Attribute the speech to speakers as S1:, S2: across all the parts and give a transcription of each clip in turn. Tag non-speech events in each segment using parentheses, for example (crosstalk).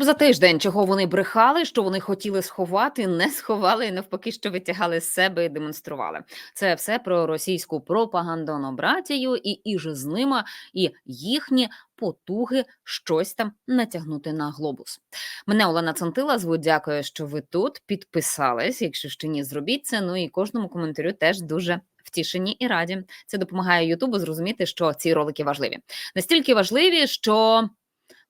S1: Щоб за тиждень, чого вони брехали, що вони хотіли сховати, не сховали і навпаки, що витягали з себе і демонстрували. Це все про російську пропагандону братію і іже з ними, і їхні потуги щось там натягнути на глобус. Мене Олена Цантила звуть. Дякую, що ви тут. Підписались. Якщо ще ні, зробіть це. Ну і кожному коментарю теж дуже. Втішені і раді. Це допомагає Ютубу зрозуміти, що ці ролики важливі. Настільки важливі, що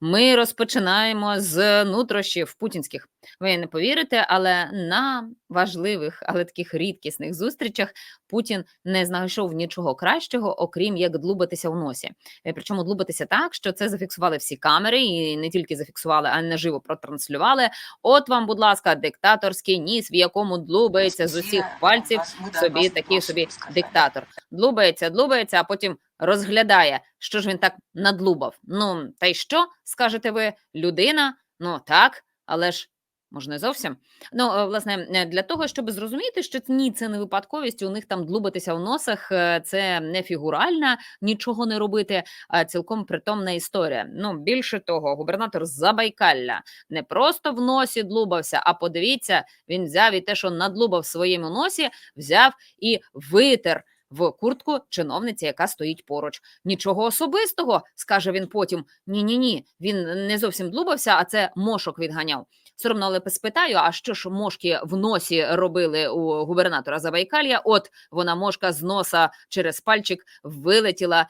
S1: ми розпочинаємо з нутрощів путінських. Ви не повірите, але на важливих, але таких рідкісних зустрічах Путін не знайшов нічого кращого, окрім як длубатися в носі. Е, Причому длубатися так, що це зафіксували всі камери, і не тільки зафіксували, а й наживо протранслювали. От вам, будь ласка, диктаторський ніс, в якому длубається з усіх пальців собі такий собі диктатор. Длубається, длубається, а потім розглядає, що ж він так надлубав. Ну, та й що, скажете ви, людина? Ну так, але ж. Може, не зовсім. Ну, е, власне, е, для того, щоб зрозуміти, що ні, це не випадковість, у них там длубатися в носах, е, це не фігуральна, нічого не робити, а цілком притомна історія. Ну, більше того, губернатор Забайкалля не просто в носі длубався, а подивіться, він взяв і те, що надлубав в своєму носі, взяв і витер в куртку чиновниці, яка стоїть поруч. Нічого особистого, скаже він потім. Ні, ні, ні. Він не зовсім длубався, а це мошок відганяв. Соромно, але спитаю, а що ж мошки в носі робили у губернатора Забайкалья? От вона мошка з носа через пальчик вилетіла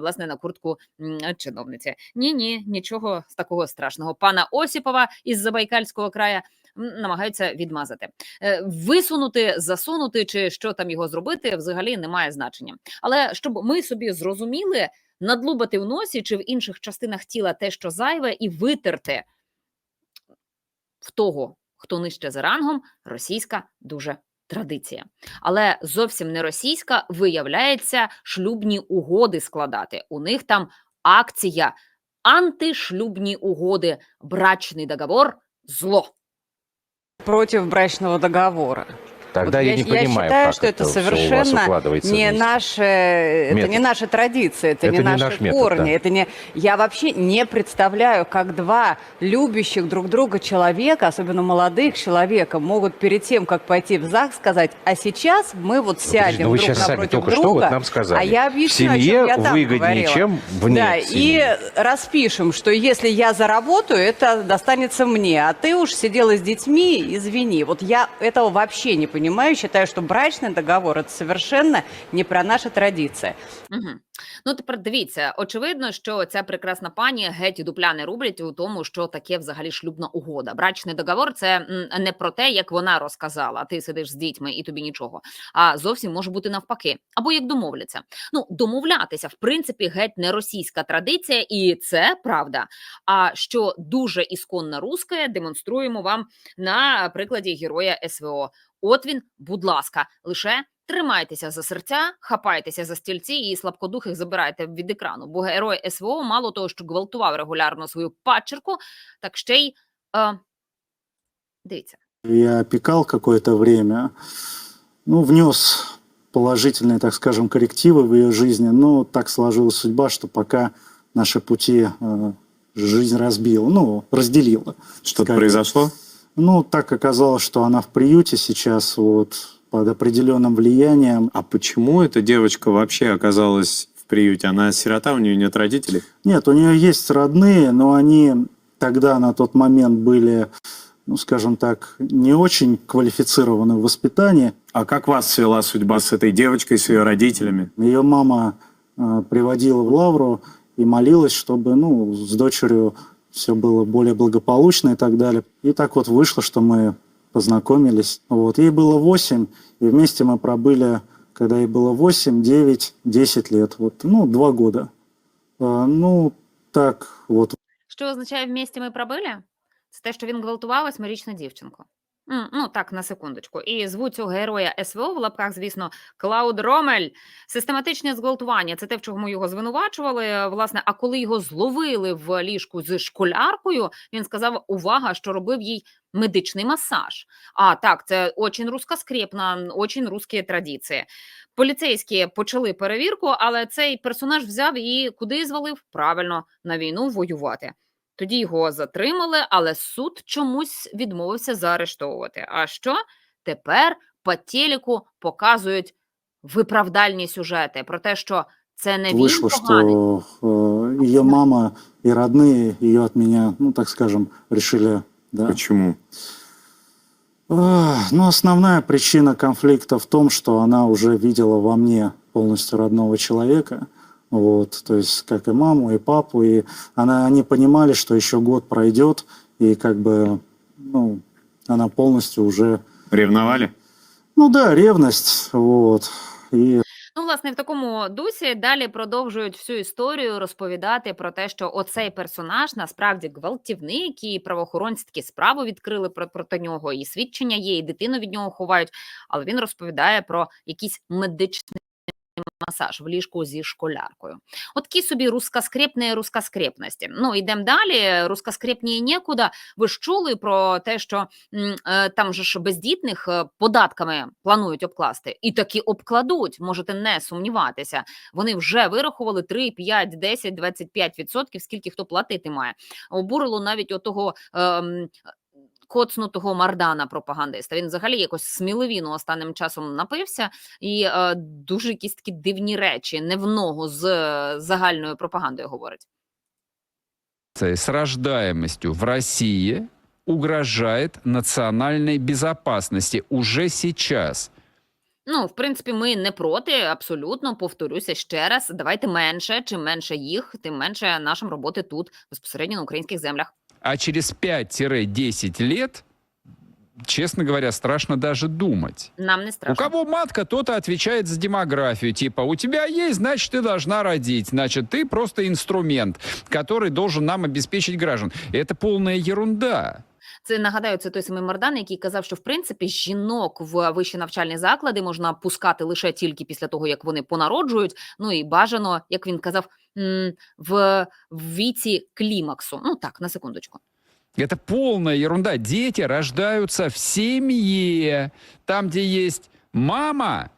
S1: власне на куртку чиновниці. Ні, ні, нічого такого страшного. Пана Осіпова із Забайкальського края м, намагаються відмазати. Е, Висунути, засунути чи що там його зробити, взагалі немає значення. Але щоб ми собі зрозуміли, надлубати в носі чи в інших частинах тіла те, що зайве, і витерти в того, хто нижче за рангом, російська дуже традиція. Але зовсім не російська виявляється шлюбні угоди складати. У них там акція антишлюбні угоди, брачний договор, зло.
S2: Против брачного договора.
S3: Тогда
S2: Вот
S3: я, не понимаю,
S2: считаю,
S3: как
S2: что это
S3: всё у вас
S2: совершенно
S3: укладывается
S2: не
S3: вместе.
S2: наши, это не
S3: Метод.
S2: наша традиция, это,
S3: Это
S2: не
S3: не
S2: наши
S3: наш метод,
S2: корни,
S3: да.
S2: это не. Я вообще не представляю, как два любящих друг друга человека, особенно молодых человека, могут перед тем, как пойти в ЗАГС, сказать: а сейчас мы вот
S3: Подожди,
S2: сядем
S3: ну вы
S2: друг
S3: сейчас сами только
S2: друга.
S3: что вот нам сказали.
S2: А я объясню,
S3: в
S2: о чем
S3: семье
S2: я там
S3: выгоднее,
S2: говорила.
S3: чем вне
S2: Да,
S3: семьи.
S2: и распишем, что если я заработаю, это достанется мне, а ты уж сидела с детьми, извини. Вот я этого вообще не понимаю, считаю, что брачный договор это совершенно не про наши традиции.
S1: Угу. Ну тепер дивіться, очевидно, що ця прекрасна пані геть дупля не рублять у тому, що таке взагалі шлюбна угода. Брачний договор це не про те, як вона розказала. Ти сидиш з дітьми і тобі нічого. А зовсім може бути навпаки, або як домовляться. Ну домовлятися, в принципі, геть не російська традиція, і це правда. А що дуже ісконно русське, демонструємо вам на прикладі героя СВО. От він, будь ласка, лише Тримайтеся за серця, хапайтеся за стільці і слабкодухих забирайте від екрану. Бо герой СВО мало того, що гвалтував регулярно свою падчерку, так ще й е, дивіться.
S4: Я опекал какое-то время, ну, внес положительные, так скажем, коррективы в ее жизни, но так сложилась судьба, что пока наши пути э, жизнь разбила, ну, разделила.
S5: Что-то
S4: Скажем.
S5: произошло?
S4: Ну, так оказалось, что она в приюте сейчас вот под определенным влиянием.
S5: А почему эта девочка вообще оказалась в приюте? Она сирота, у нее нет родителей?
S4: Нет, у нее есть родные, но они тогда на тот момент были, ну, скажем так, не очень квалифицированы в воспитании.
S5: А как вас свела судьба с этой девочкой, с ее родителями?
S4: Ее мама э, приводила в лавру и молилась, чтобы ну, с дочерью все было более благополучно и так далее. И так вот вышло, что мы познакомились. Вот. Ей было 8, и вместе мы пробыли, когда ей было 8, 9, 10 лет. Вот, ну, два года. А, ну, так вот.
S1: Що означає вмісті ми пробили? Це те, що він гвалтував восьмирічну дівчинку. М, Ну так, на секундочку. І звуть цього героя СВО в лапках, звісно, Клауд Ромель. Систематичне зґвалтування це те, в чому його звинувачували. е, Власне, а коли його зловили в ліжку з школяркою, він сказав: увага, що робив їй медичний масаж. А так, це очень русскоскрепна, очень русські традиції. Поліцейські почали перевірку, але цей персонаж взяв і куди звалив? Правильно, на війну воювати. Тоді його затримали, але суд чомусь відмовився заарештовувати. А що тепер по телеку показують виправдальні сюжети про те, що це не він
S4: Вышло,
S1: поганий.
S4: что э, ее мама и родные ее от меня, ну, так скажем, решили, да.
S5: Почему?
S4: Ах, Ну, основная причина конфликта в том, что она уже видела во мне полностью родного человека. Вот, то есть, как и маму, и папу, и она, они понимали, что еще год пройдет, и как бы, ну, она полностью уже,
S5: Ревновали?
S4: ну да, ревность, вот, и
S1: власне, в такому дусі далі продовжують всю історію розповідати про те, що оцей персонаж насправді гвалтівник, і правоохоронці такі справу відкрили про проти нього, і свідчення є, і дитину від нього ховають. Але він розповідає про якісь медичний масаж в ліжку зі школяркою. От такі собі рускоскрепні рускоскрепності. Ну, йдемо далі. Рускоскрепні нікуди. Ви ж чули про те, що е, там же ж бездітних е, податками планують обкласти, і таки обкладуть. Можете не сумніватися. Вони вже вирахували 3, 5, 10, 25 відсотків, скільки хто платити має. Обурило навіть отого. ем, Коцнутого Мардана пропагандиста. Він взагалі якось сміливіно останнім часом напився і е, дуже якісь такі дивні речі, не в ногу з е, загальною пропагандою говорить.
S3: с рождаемостью в России угрожает национальной безопасности уже сейчас.
S1: Ну, в принципі, ми не проти, абсолютно повторюся ще раз. Давайте менше. Чим менше їх, тим менше нашим роботи тут безпосередньо на українських землях
S3: А через 5-10 лет, честно говоря, страшно даже думать.
S1: Нам не
S3: У
S1: страшно.
S3: кого матка, тот и отвечает за демографию. Типа, у тебя есть, значит, ты должна родить. Значит, ты просто инструмент, который должен нам обеспечить граждан. И это полная ерунда.
S1: Це нагадаю, це той самий Мардан, який казав, що в принципі жінок в вищі навчальні заклади можна пускати лише тільки після того, як вони понароджують. Ну і бажано, як він казав, м, в в віці клімаксу. Ну так, на секундочку.
S3: Это полная ерунда. Дети рождаются в семье, там, где есть мама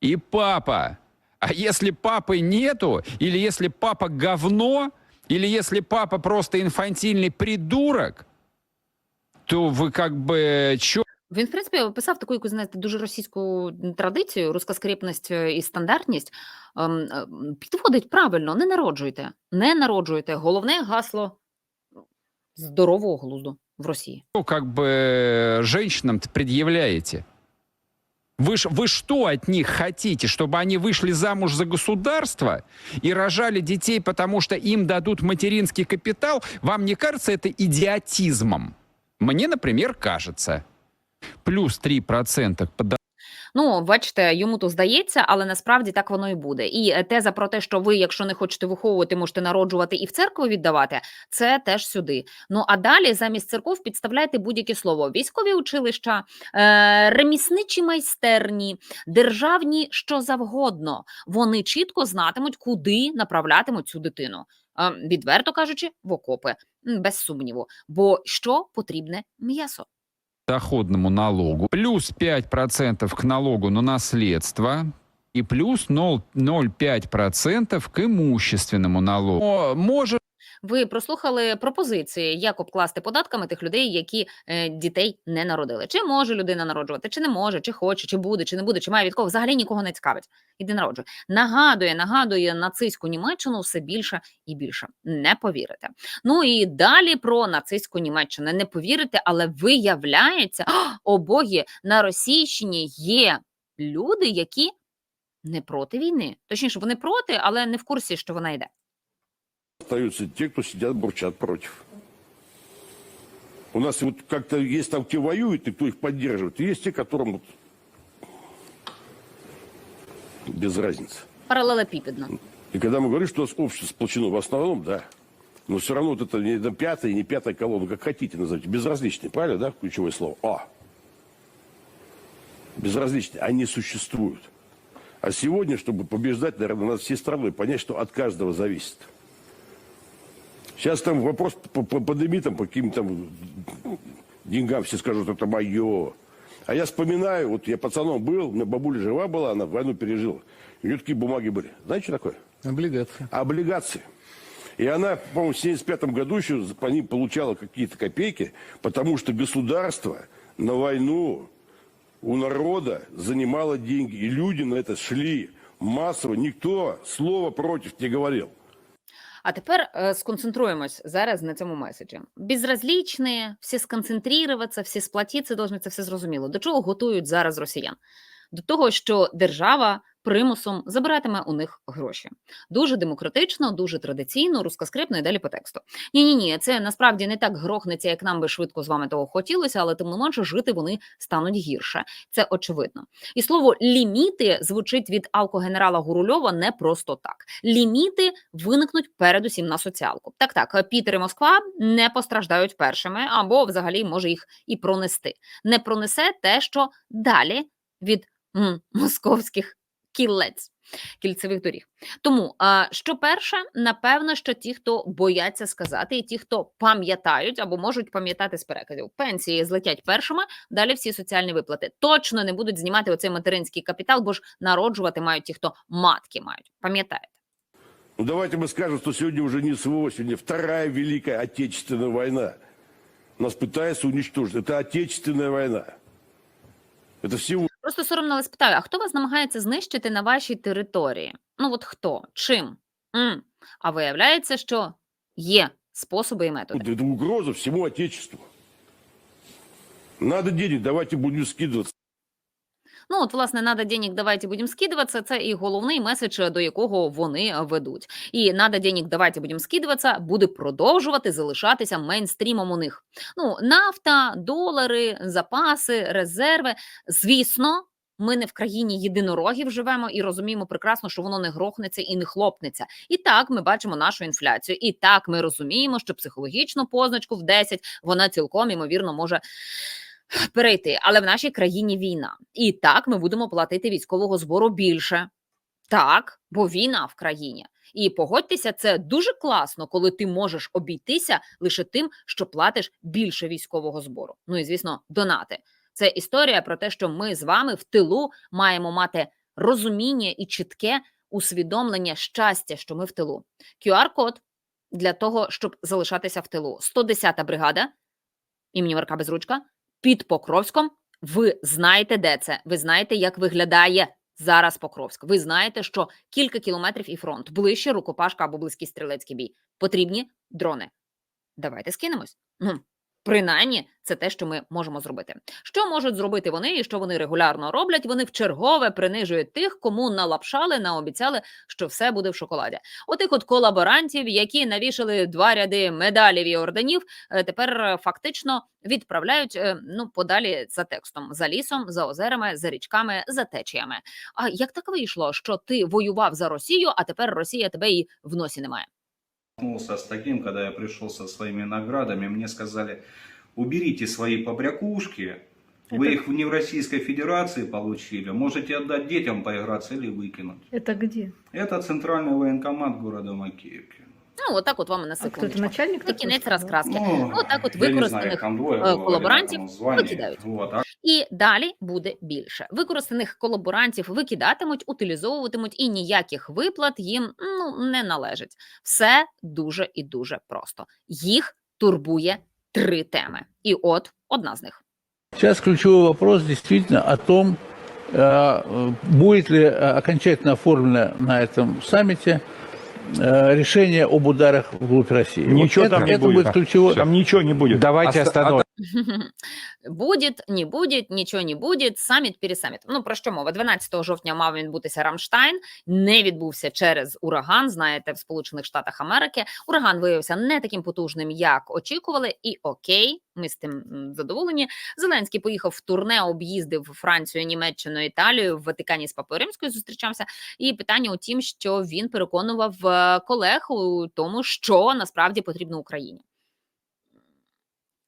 S3: и папа. А если папы нету, или если папа говно, или если папа просто инфантильный придурок, то вы как бы чё
S1: Він, в принципі, описав таку якусь, знаєте, дуже російську традицію, рускоскрепність е, і стандартність. Ем, ем, Підводить правильно, не народжуйте. Не народжуйте. Головне гасло здорового глузду в Росії.
S3: как бы женщинам-то предъявляете? Вы, ж- вы что от них хотите? Чтобы они вышли замуж за государство и рожали детей, потому что им дадут материнский капитал? Вам не кажется это идиотизмом? Мне, например, кажется. Плюс 3% к
S1: Ну, бачите, йому то здається, але насправді так воно і буде. І е, теза про те, що ви, якщо не хочете виховувати, можете народжувати і в церкву віддавати, це теж сюди. Ну а далі замість церков підставляйте будь-яке слово: військові училища, е, ремісничі майстерні, державні що завгодно. Вони чітко знатимуть, куди направлятимуть цю дитину. Е, відверто кажучи, в окопи, без сумніву. Бо що потрібне м'ясо?
S3: Доходному налогу, плюс 5% к налогу на наследство и плюс 0,5% к имущественному налогу. Может
S1: Ви прослухали пропозиції, як обкласти податками тих людей, які е, дітей не народили. Чи може людина народжувати, чи не може, чи хоче, чи буде, чи не буде, чи має від кого взагалі нікого не цікавить. Іди народжує. Нагадує, нагадує нацистську Німеччину все більше і більше. Не повірите. Ну і далі про нацистську Німеччину. Не повірите, але виявляється, о боги, на Російщині є люди, які не проти війни. Точніше, вони проти, але не в курсі, що вона йде.
S6: Остаются те, кто сидят, бурчат против. У нас вот как-то есть там, те воюют, и кто их поддерживает, и есть те, которым вот без разницы.
S1: Паралелепіпідно.
S6: И когда мы говорим, что у нас общество сплочено, в основном, да, но все равно вот это не пятая, не пятая колонна, как хотите назовите, безразличные, правильно, да, ключевое слово? А. Безразличные, они существуют. А сегодня, чтобы побеждать, наверное, надо всей страной понять, что от каждого зависит. Сейчас там вопрос по, по пандемии, там, по каким-то там деньгам все скажут, это мое. А я вспоминаю, вот я пацаном был, у меня бабуля жива была, она войну пережила. У нее такие бумаги были. Знаете, что такое?
S7: Облигация.
S6: облигации. И она, по-моему, в 75 году еще по ним получала какие-то копейки, потому что государство на войну у народа занимало деньги. И люди на это шли массово. Никто слова против не говорил.
S1: А тепер е, сконцентруємось зараз на цьому меседжі. Безразлічні, всі сконцентруватися, всі сплатіться, должны це все зрозуміло. До чого готують зараз росіян? До того, що держава примусом забиратиме у них гроші. Дуже демократично, дуже традиційно, рускоскрипно і далі по тексту. Ні, ні, ні, це насправді не так грохнеться, як нам би швидко з вами того хотілося, але тим не менше жити вони стануть гірше. Це очевидно. І слово ліміти звучить від алкогенерала Гурульова не просто так. Ліміти виникнуть передусім на соціалку. Так, так, Пітер і Москва не постраждають першими, або взагалі може їх і пронести. Не пронесе те, що далі від московських кілець. Кільцевих доріг. Тому, а, що перше, напевно, що ті, хто бояться сказати, і ті, хто пам'ятають або можуть пам'ятати з переказів, пенсії злетять першими, далі всі соціальні виплати. Точно не будуть знімати оцей материнський капітал, бо ж народжувати мають ті, хто матки мають. Пам'ятаєте?
S6: Ну, давайте мы скажем, что сегодня уже не СВО, сегодня Вторая Великая Отечественная война. Нас пытаются уничтожить. Это Отечественная война. Это всего
S1: Просто соромно вас питаю: а хто вас намагається знищити на вашій території? Ну от хто? Чим? М. А виявляється, що є способи і методи.
S6: это угроза всему Отечеству. Надо денег, давайте будем скидываться.
S1: Ну, от, власне, надо денег, давайте будемо скидуватися. Це і головний меседж, до якого вони ведуть. І надо денег, давайте будемо скидуватися, буде продовжувати залишатися мейнстрімом у них. Ну, нафта, долари, запаси, резерви. Звісно. Ми не в країні єдинорогів живемо і розуміємо прекрасно, що воно не грохнеться і не хлопнеться. І так ми бачимо нашу інфляцію. І так ми розуміємо, що психологічну позначку в 10 вона цілком ймовірно може перейти. Але в нашій країні війна. І так ми будемо платити військового збору більше. Так, бо війна в країні. І погодьтеся, це дуже класно, коли ти можеш обійтися лише тим, що платиш більше військового збору. Ну і звісно, донати. Це історія про те, що ми з вами в тилу маємо мати розуміння і чітке усвідомлення щастя, що ми в тилу. QR-код для того, щоб залишатися в тилу. 110-та бригада імені Марка Безручка під Покровськом. Ви знаєте, де це? Ви знаєте, як виглядає зараз Покровськ. Ви знаєте, що кілька кілометрів і фронт ближче рукопашка або близький стрілецький бій. Потрібні дрони. Давайте скинемось. Принаймні, це те, що ми можемо зробити. Що можуть зробити вони, і що вони регулярно роблять? Вони вчергове принижують тих, кому налапшали, наобіцяли, що все буде в шоколаді. Отих от колаборантів, які навішали два ряди медалів і орденів, е, тепер е, фактично відправляють е, ну подалі за текстом, за лісом, за озерами, за річками, за течіями. А як так вийшло, що ти воював за Росію, а тепер Росія тебе і в носі немає?
S7: Столкнулся с таким, когда я пришел со своими наградами, мне сказали, уберите свои побрякушки, вы
S8: Это-
S7: их не в Российской Федерации получили, можете отдать детям поиграться или выкинуть.
S8: Это где?
S7: Это центральный военкомат города Макеевки.
S1: Ну отак, от вам на
S8: А кто это
S1: секундочку.
S8: начальник?
S1: І
S8: такой,
S1: кінець
S8: что ли?
S1: розкраски.
S7: Ну,
S1: Ну, так от
S7: я не знаю,
S1: використаних
S7: их там двое
S1: э,
S7: было в
S1: коллаборантів
S7: одинаковом звании.
S1: выкидают.
S7: Вот, а
S1: І далі буде більше. Використаних колаборантів викидатимуть, утилізовуватимуть, і ніяких виплат їм ну не належить. Все дуже і дуже просто. Їх турбує три теми. І от одна з них.
S9: Сейчас ключевой вопрос действительно о том, э, будет ли э, окончательно оформлено на этом саммите э, решение об ударах вглубь России.
S10: Ничего
S9: это,
S10: там не
S9: это
S10: будет.
S9: ключевой.
S10: Там ничего не будет.
S3: Давайте остановимся. (laughs)
S1: Будет, не будет, нічого не буде. Саміт пересаміт. Ну про що мова? 12 жовтня мав відбутися Рамштайн. Не відбувся через ураган. Знаєте, в Сполучених Штатах Америки ураган виявився не таким потужним, як очікували. І окей, ми з тим задоволені. Зеленський поїхав в турне, об'їздив Францію, Німеччину, Італію в Ватикані з Папою Римською зустрічався. І питання у тім, що він переконував е, колег у тому, що насправді потрібно Україні.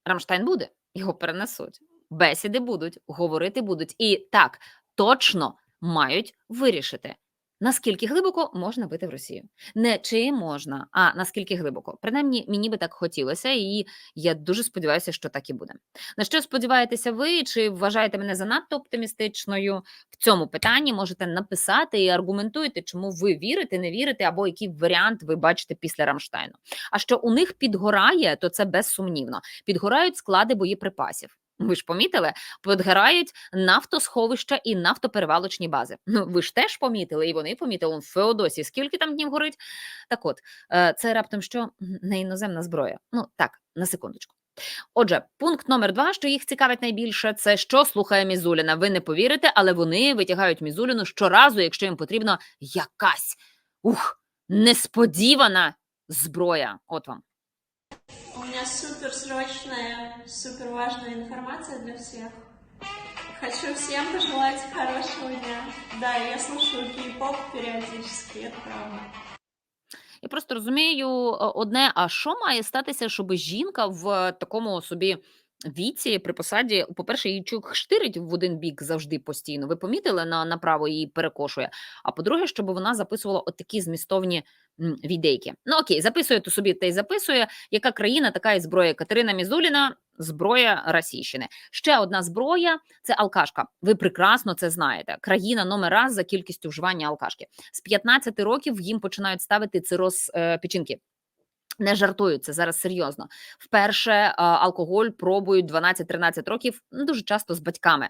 S1: Рамштайн буде, його перенесуть. Бесіди будуть, говорити будуть. І так точно мають вирішити Наскільки глибоко можна бити в Росію? Не чи можна, а наскільки глибоко. Принаймні, мені би так хотілося, і я дуже сподіваюся, що так і буде. На що сподіваєтеся ви? Чи вважаєте мене занадто оптимістичною в цьому питанні? Можете написати і аргументуйте, чому ви вірите, не вірите, або який варіант ви бачите після Рамштайну. А що у них підгорає, то це безсумнівно. Підгорають склади боєприпасів. Ви ж помітили, підгорають нафтосховища і нафтоперевалочні бази. Ну ви ж теж помітили, і вони помітили в Феодосі. Скільки там днів горить? Так, от е, це раптом що не іноземна зброя. Ну так, на секундочку. Отже, пункт номер два, що їх цікавить найбільше, це що слухає Мізуліна. Ви не повірите, але вони витягають Мізуліну щоразу, якщо їм потрібна якась ух, несподівана зброя. От вам.
S8: Меня супер срочная, супер важная информация для всех. Хочу всем пожелать хорошего дня. Да, я слушаю кей-поп периодически, это правда.
S1: Я просто розумію е, одне: а що має статися, щоб жінка в такому собі віці при посаді, по-перше, її чук штирить в один бік завжди постійно. Ви помітили на направо її перекошує. А по-друге, щоб вона записувала от такі змістовні відейки. Ну окей, записує то собі та й записує. Яка країна, така і зброя. Катерина Мізуліна, зброя Російщини. Ще одна зброя це алкашка. Ви прекрасно це знаєте. Країна номер раз за кількістю вживання алкашки. З 15 років їм починають ставити цироз е, печінки. Не жартують це зараз серйозно. Вперше е, алкоголь пробують 12-13 років, дуже часто з батьками.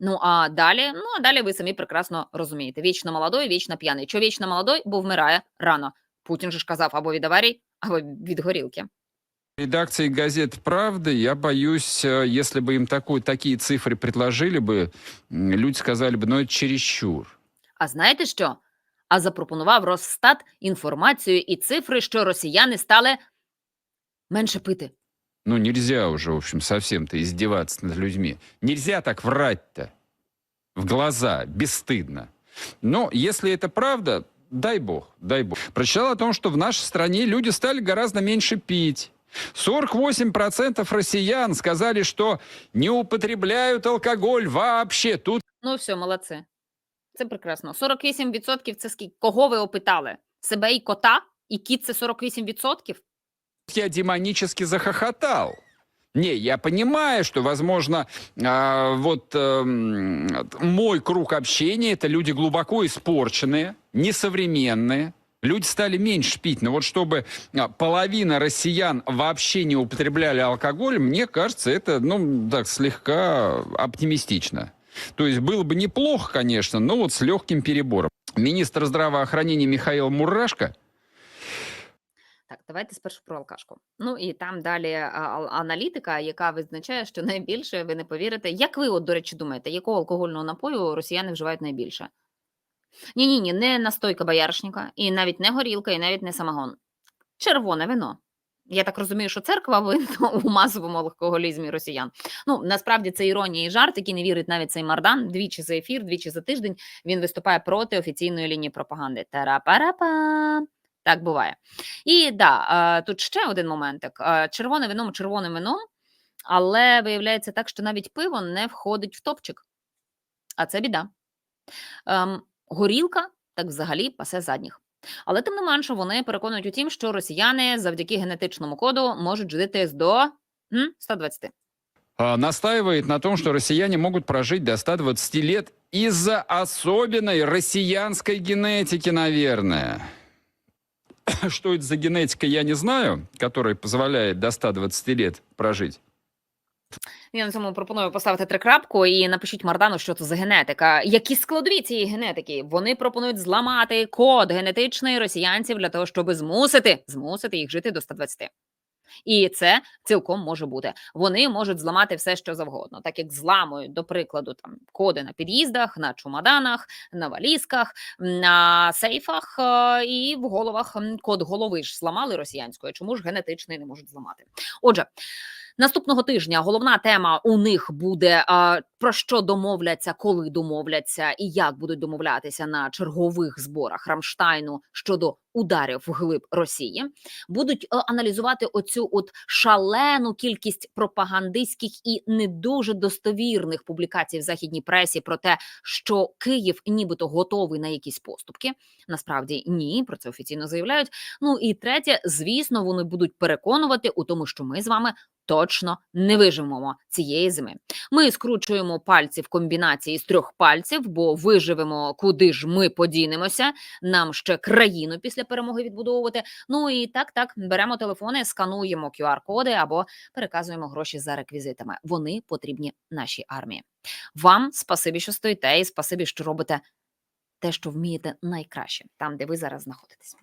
S1: Ну а далі, ну а далі ви самі прекрасно розумієте: вічно молодой, вічно п'яний. Що вічно молодой, бо вмирає рано. Путін же ж казав або від аварій, або від горілки.
S3: редакции газет «Правда», я боюсь, э, если бы им такой, такие цифры предложили бы, м, люди сказали бы, ну это чересчур.
S1: А знаєте що? А запропонував Росстат інформацію і цифри, що росіяни стали менше пити.
S3: Ну нельзя уже, в общем, совсем-то издеваться над людьми. Нельзя так врать-то в глаза, бесстыдно. Но если это правда, дай бог, дай бог. Прочитал о том, что в нашей стране люди стали гораздо меньше пить. 48% россиян сказали, что не употребляют алкоголь вообще. Тут
S1: Ну, все, молодці. Це прекрасно. 48% це скільки? Кого ви опитали? Себе і кота? І кіт це 48%?
S3: Я демонически захохотал. Не, я понимаю, что, возможно, а, вот эм, мой круг общения это люди глубоко испорченные, несовременные. Люди стали меньше пить, но вот чтобы а, половина россиян вообще не употребляли алкоголь, мне кажется, это, ну, так, слегка оптимистично. То есть было бы неплохо, конечно, но вот с легким перебором. Министр здравоохранения Михаил Мурашко
S1: Так, давайте спершу про алкашку. Ну і там далі а- аналітика, яка визначає, що (laughs) найбільше ви не повірите. Як ви, от, до речі, думаєте, якого алкогольного напою росіяни вживають найбільше? Ні, ні, ні, не настойка бояршника, і навіть не горілка, і навіть не самогон. Червоне вино. Я так розумію, що церква винна у масовому алкоголізмі росіян. Ну насправді це іронія і жарт, який не вірить навіть цей Мардан. Двічі за ефір, двічі за тиждень він виступає проти офіційної лінії пропаганди. Тара-пара-па. Так буває. І да, е, тут ще один моментик: Е, червоне вино червоним вином, але виявляється так, що навіть пиво не входить в топчик. А це біда. Ем, горілка так взагалі пасе задніх. Але тим не менше вони переконують у тім, що росіяни завдяки генетичному коду можуть жити до 120.
S3: а, настаивает на том, что россияне могут прожить до 120 лет из-за особенной россиянской генетики, наверное. (coughs) Что это за генетика, я не знаю, которая позволяет до 120 лет прожить.
S1: Я на цьому пропоную поставити трикрапку і напишіть Мардану, що це за генетика. Які складові цієї генетики? Вони пропонують зламати код генетичний росіянців для того, щоб змусити змусити їх жити до 120. І це цілком може бути. Вони можуть зламати все, що завгодно, так як зламують, до прикладу, там коди на під'їздах, на чумаданах, на валізках, на сейфах е, і в головах. Код голови ж зламали росіянською. Чому ж генетичний не можуть зламати? Отже. Наступного тижня головна тема у них буде про що домовляться, коли домовляться, і як будуть домовлятися на чергових зборах Рамштайну щодо ударів вглиб Росії. Будуть е, аналізувати оцю от шалену кількість пропагандистських і не дуже достовірних публікацій в західній пресі про те, що Київ нібито готовий на якісь поступки. Насправді ні, про це офіційно заявляють. Ну і третє, звісно, вони будуть переконувати у тому, що ми з вами точно не виживемо цієї зими. Ми скручуємо пальці в комбінації з трьох пальців, бо виживемо, куди ж ми подінемося. Нам ще країну після перемоги відбудовувати. Ну і так, так беремо телефони, скануємо QR-коди або переказуємо гроші за реквізитами. Вони потрібні нашій армії. Вам спасибі, що стоїте, і спасибі, що робите те, що вмієте найкраще, там, де ви зараз знаходитесь.